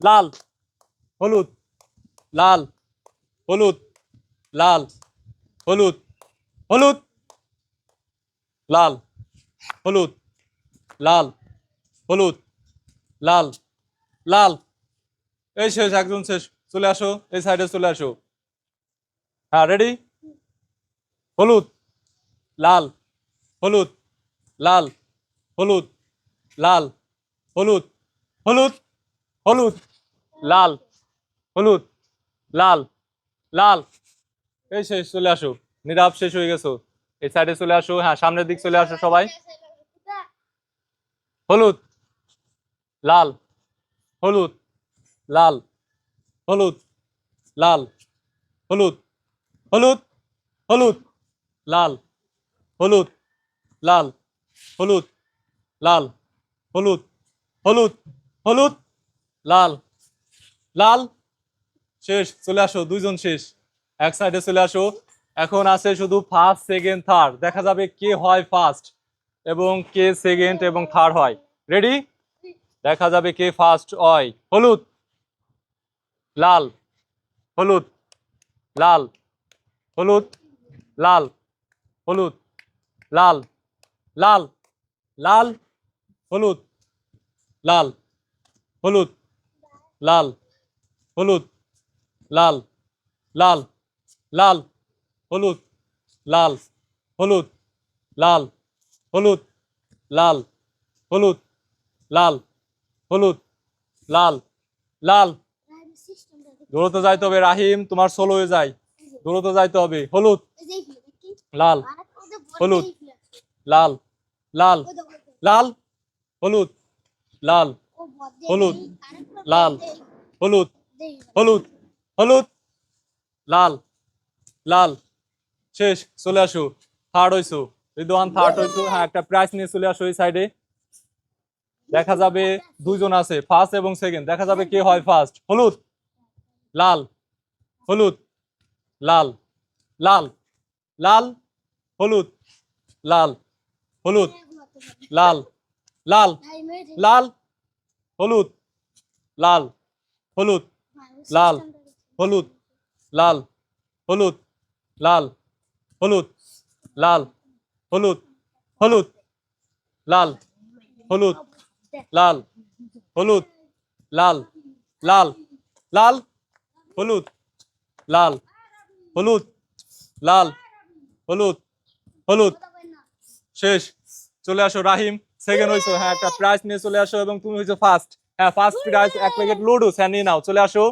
লাল। হলুদ। লাল। হলুদ। লাল। হলুদ। হলুদ। লাল। হলুদ। লাল। হলুদ। লাল। লাল। এই শেষ একজন শেষ। চলে আসো এই সাইডে চলে আসো। হ্যাঁ রেডি হলুদ। লাল। হলুদ। লাল। হলুদ। লাল। হলুদ হলুদ। হলুদ। লাল, হলুদ, লাল লাল। এই শেষ, চলে আসো। নীরব শেষ হয়ে গেছো। এই সাইডে চলে আসো। হ্যাঁ সামনের দিক চলে আসো সবাই। হলুদ, লাল হলুদ লাল হলুদ লাল, হলুদ হলুদ হলুদ, লাল হলুদ লাল হলুদ লাল, হলুদ হলুদ হলুদ, লাল। লাল, শেষ, চলে আসো, দুইজন শেষ। এক সাইডে চলে আসো। এখন আছে শুধু ফার্স্ট সেকেন্ড থার্ড দেখা যাবে কে হয় ফার্স্ট এবং কে সেকেন্ড এবং থার্ড হয়। রেডি দেখা যাবে কে ফার্স্ট হয়। হলুদ, লাল হলুদ লাল হলুদ লাল হলুদ, লাল লাল লাল, হলুদ লাল হলুদ, লাল। হলুদ লাল লাল লাল হলুদ লাল হলুদ লাল হলুদ লাল হলুদ লাল হলুদ লাল লাল দৌড়তে যাইতে হবে রাহিম তোমার সোলো হয়ে যায় দৌড়তে যাইতে হবে হলুদ লাল হলুদ লাল লাল লাল হলুদ লাল হলুদ লাল হলুদ হলুদ হলুদ। লাল লাল। শেষ, চলে আসো। থার্ড হইছো। রিদওয়ান থার্ড হইছো। হ্যাঁ একটা প্রাইজ নিয়ে চলে আসো এই সাইডে দেখা যাবে দুইজন আছে ফার্স্ট এবং সেকেন্ড দেখা যাবে কে হয় ফার্স্ট হলুদ, লাল হলুদ, লাল লাল লাল, হলুদ লাল হলুদ, লাল লাল লাল, হলুদ লাল, হলুদ লাল, হলুদ লাল হলুদ লাল হলুদ লাল, হলুদ হলুদ, লাল হলুদ লাল হলুদ, লাল লাল লাল, হলুদ লাল হলুদ লাল, হলুদ হলুদ। শেষ। চলে আসো, রাহিম। সেকেন্ড হইছো হ্যাঁ একটা প্রাইজ নিয়ে চলে আসো এবং তুমি হয়েছো ফার্স্ট হ্যাঁ ফার্স্ট প্রাইজ এক প্যাকেট লুডুস হ্যাঁ নিয়ে নাও। চলে আসো।